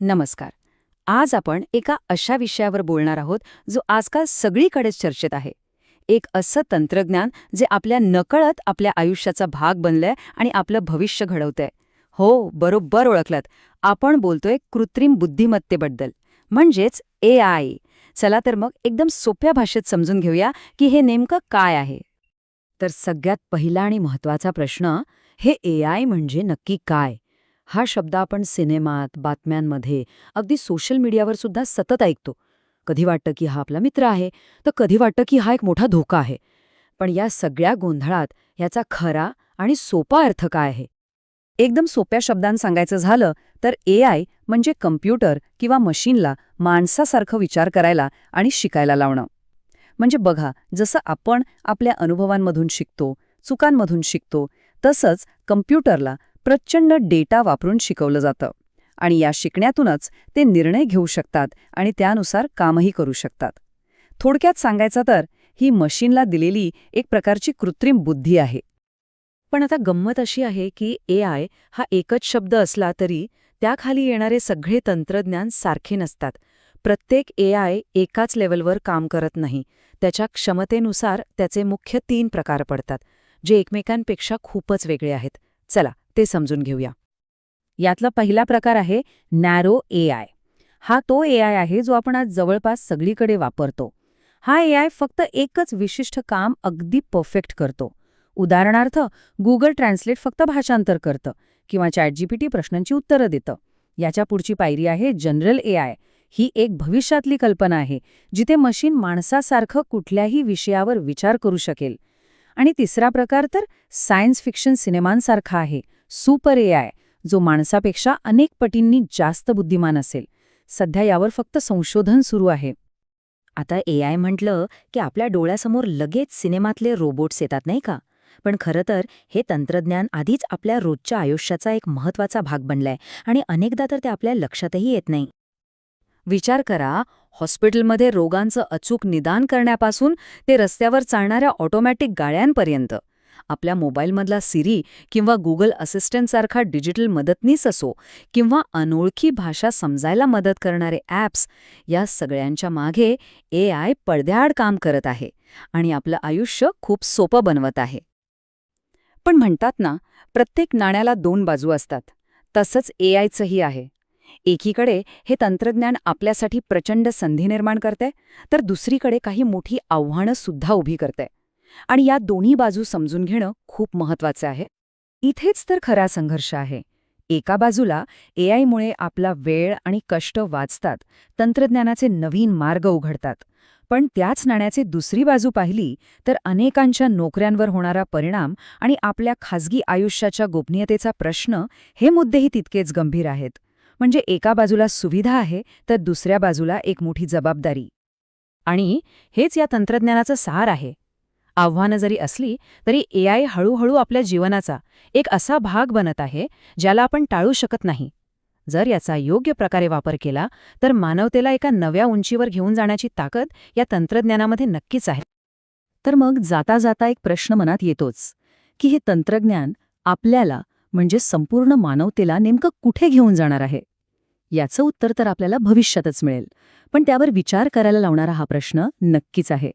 नमस्कार. आज आपण एका अशा विषयावर बोलणार आहोत जो आजकाल सगळीकडेच चर्चेत आहे. एक असं तंत्रज्ञान जे आपल्या नकळत आपल्या आयुष्याचा भाग बनलंय आणि आपलं भविष्य घडवतंय. हो बरोबर ओळखलात. आपण बोलतोय कृत्रिम बुद्धिमत्तेबद्दल. म्हणजेच ए आय. चला तर मग एकदम सोप्या भाषेत समजून घेऊया की हे नेमकं काय आहे. तर सगळ्यात पहिला आणि महत्त्वाचा प्रश्न हे ए आय म्हणजे नक्की काय? हा शब्द आपण सिनेमात बातम्यांमध्ये अगदी सोशल मीडियावर सुद्धा सतत ऐकतो. कधी वाटतं की हा आपला मित्र आहे तर कधी वाटतं की हा एक मोठा धोका आहे. पण या सगळ्या गोंधळात याचा खरा आणि सोपा अर्थ काय आहे? एकदम सोप्या शब्दांत सांगायचं झालं तर ए आय म्हणजे कम्प्युटर किंवा मशीनला माणसासारखं विचार करायला आणि शिकायला लावणं. म्हणजे बघा जसं आपण आपल्या अनुभवांमधून शिकतो चुकांमधून शिकतो तसंच कम्प्युटरला प्रचंड डेटा वापरून शिकवलं जातं. आणि या शिकण्यातूनच ते निर्णय घेऊ शकतात आणि त्यानुसार कामही करू शकतात. थोडक्यात सांगायचं तर ही मशीनला दिलेली एक प्रकारची कृत्रिम बुद्धी आहे. पण आता गंमत अशी आहे की ए आय हा एकच शब्द असला तरी त्याखाली येणारे सगळे तंत्रज्ञान सारखे नसतात. प्रत्येक ए आय एकाच लेवलवर काम करत नाही. त्याच्या क्षमतेनुसार त्याचे मुख्य तीन प्रकार पडतात जे एकमेकांपेक्षा खूपच वेगळे आहेत. चला ते समजून घेऊया. यातला पहिला प्रकार आहे नॅरो ए आय हा तो ए आय आहे जो आपण आज जवळपास सगळीकडे वापरतो. हा ए आय फक्त एकच विशिष्ट काम अगदी परफेक्ट करतो. उदाहरणार्थ गुगल ट्रान्सलेट फक्त भाषांतर करतं किंवा चॅटजीपीटी प्रश्नांची उत्तरं देतं. याच्या पुढची पायरी आहे जनरल ए आय ही एक भविष्यातली कल्पना आहे जिथे मशीन माणसासारखं कुठल्याही विषयावर विचार करू शकेल. आणि तिसरा प्रकार तर सायन्स फिक्शन सिनेमांसारखा आहे सुपर ए आय जो माणसापेक्षा अनेक पटींनी जास्त बुद्धिमान असेल. सध्या यावर फक्त संशोधन सुरू आहे. आता ए आय म्हटलं की आपल्या डोळ्यासमोर लगेच सिनेमातले रोबोट्स येतात नाही का? पण खरं तर हे तंत्रज्ञान आधीच आपल्या रोजच्या आयुष्याचा एक महत्त्वाचा भाग बनलाय आणि अनेकदा तर ते आपल्या लक्षातही येत नाही. विचार करा हॉस्पिटलमध्ये रोगांचं अचूक निदान करण्यापासून ते रस्त्यावर चालणाऱ्या ऑटोमॅटिक गाड्यांपर्यंत. आपल्या मोबाईलमधला सिरी किंवा गुगल असिस्टंटसारखा डिजिटल मदतनीस असो किंवा अनोळखी भाषा समजायला मदत करणारे ॲप्स या सगळ्यांच्या मागे ए आय पडद्याआड काम करत आहे आणि आपलं आयुष्य खूप सोपं बनवत आहे. पण म्हणतात ना प्रत्येक नाण्याला दोन बाजू असतात. तसंच ए आयचंही आहे. एकीकडे हे तंत्रज्ञान आपल्यासाठी प्रचंड संधी निर्माण करते तर दुसरीकडे काही मोठी आव्हानं सुद्धा उभी करते आणि या दोन्ही बाजू समजून घेणं खूप महत्वाचं आहे. इथेच तर खरा संघर्ष आहे. एका बाजूला ए आयमुळे आपला वेळ आणि कष्ट वाचतात तंत्रज्ञानाचे नवीन मार्ग उघडतात. पण त्याच नाण्याचे दुसरी बाजू पाहिली तर अनेकांच्या नोकऱ्यांवर होणारा परिणाम आणि आपल्या खाजगी आयुष्याच्या गोपनीयतेचा प्रश्न हे मुद्देही तितकेच गंभीर आहेत. म्हणजे एका बाजूला सुविधा आहे तर दुसऱ्या बाजूला एक मोठी जबाबदारी. आणि हेच या तंत्रज्ञानाचं सार आहे. आव्हानं जरी असली तरी ए आय हळूहळू आपल्या जीवनाचा एक असा भाग बनत आहे ज्याला आपण टाळू शकत नाही. जर याचा योग्य प्रकारे वापर केला तर मानवतेला एका नव्या उंचीवर घेऊन जाण्याची ताकद या तंत्रज्ञानामध्ये नक्कीच आहे. तर मग जाता जाता एक प्रश्न मनात येतोच की हे तंत्रज्ञान आपल्याला म्हणजे संपूर्ण मानवतेला नेमकं कुठे घेऊन जाणार आहे? याचं उत्तर तर आपल्याला भविष्यातच मिळेल पण त्यावर विचार करायला लावणारा हा प्रश्न नक्कीच आहे.